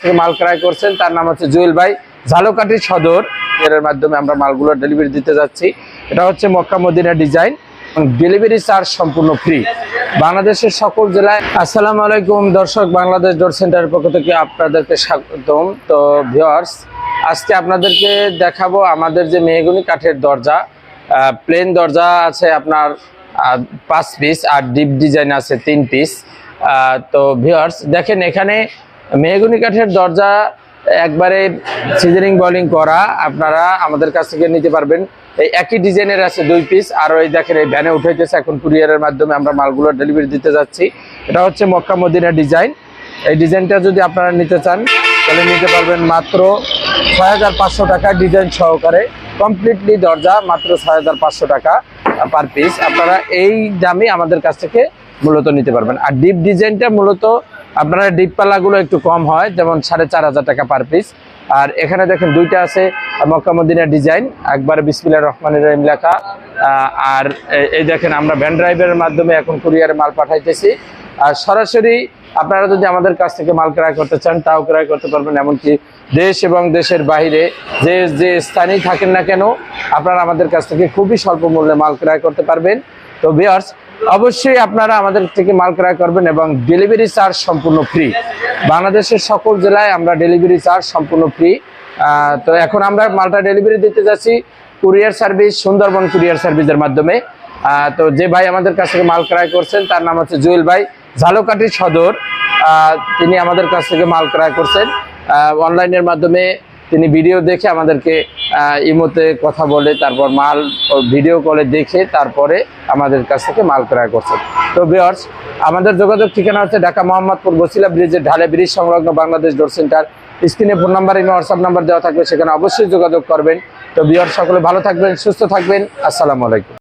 মাল ক্রয় করছেন, তার নাম হচ্ছে জুয়েল ভাই। ঝালকাঠি সদর, এর মাধ্যমে আমরা মালগুলো ডেলিভারি দিতে যাচ্ছি। এটা হচ্ছে Mecca Medina design delivery charge সম্পূর্ণ ফ্রি বাংলাদেশের সকল জেলায় আসসালামু আলাইকুম, দর্শক বাংলাদেশ ডোর সেন্টারের পক্ষ থেকে আপনাদেরকে স্বাগতম। তো ভিওয়ার্স আজকে আপনাদেরকে দেখাবো আমাদের যে মেহগুনি কাঠের দরজা। প্লেন দরজা আছে আপনার পাঁচ পিস আর ডিপ ডিজাইন আছে তিন পিস তো ভিওয়ার্স দেখেন এখানে মেহগুনি কাঠের দরজা একবারে সিজনিং বলিং করা আপনারা আমাদের কাছ থেকে নিতে পারবেন। এই একই ডিজাইনের আছে দুই পিস আর ওই দেখেন এই ভ্যানে উঠাইতেছে, এখন কুরিয়ারের মাধ্যমে আমরা মালগুলো ডেলিভারি দিতে যাচ্ছি। এটা হচ্ছে মক্কা মদিনা ডিজাইন এই ডিজাইনটা যদি আপনারা নিতে চান, তাহলে নিতে পারবেন মাত্র ছয় হাজার পাঁচশো টাকা ডিজাইন সহকারে। কমপ্লিটলি দরজা, মাত্র ছয় হাজার পাঁচশো টাকা পার পিস আপনারা এই দামে আমাদের কাছ থেকে মূলত নিতে পারবেন। আর ডিপ ডিজাইনটা মূলত আপনারা ডিপ পাল্লাগুলো একটু কম হয়, যেমন সাড়ে চার হাজার টাকা পার পিস আর এখানে দেখেন দুইটা আছে মক্কামুদ্দিনা ডিজাইন একবার বিসমিল্লা রহমানের রহিম লেখা। আর এই দেখেন আমরা ভ্যান ড্রাইভের মাধ্যমে এখন কুরিয়ারে মাল পাঠাইতেছি। আর সরাসরি আপনারা যদি আমাদের কাছ থেকে মাল ক্রয় করতে চান, তাও ক্রয় করতে পারবেন, এমনকি দেশ এবং দেশের বাইরে যে যে স্থানেই থাকেন না কেন, আপনারা আমাদের কাছ থেকে খুবই স্বল্প মূল্যে মাল ক্রয় করতে পারবেন। তো বিয়ার্স অবশ্যই আপনারা আমাদের থেকে মাল ক্রয় করবেন এবং ডেলিভারি চার্জ সম্পূর্ণ ফ্রি বাংলাদেশের সকল জেলায় আমরা ডেলিভারি চার্জ সম্পূর্ণ ফ্রি তো এখন আমরা মালটা ডেলিভারি দিতে যাচ্ছি কুরিয়ার সার্ভিস সুন্দরবন কুরিয়ার সার্ভিসের মাধ্যমে। তো যে ভাই আমাদের কাছ থেকে মাল ক্রয় করছেন, তার নাম হচ্ছে জুয়েল ভাই, ঝালকাঠি সদর। তিনি আমাদের কাছ থেকে মাল ক্রয় করছেন। অনলাইনের মাধ্যমে তিনি ভিডিও দেখে আমাদেরকে ইমোতে কথা বলে, তারপর মাল ভিডিও কলে দেখে তারপরে আমাদের কাছ থেকে মাল ক্রয় করছেন তো বিয়ার্স আমাদের যোগাযোগ ঠিকানা হচ্ছে ঢাকা মোহাম্মদপুর বসিলা ব্রিজের ঢালে ব্রিজ সংলগ্ন বাংলাদেশ ডোর সেন্টার স্ক্রিনে ফোন নাম্বার এবং হোয়াটসঅ্যাপ নাম্বার দেওয়া থাকবে, সেখানে অবশ্যই যোগাযোগ করবেন। তো বিয়ার সকলে ভালো থাকবেন, সুস্থ থাকবেন। আসসালামু আলাইকুম।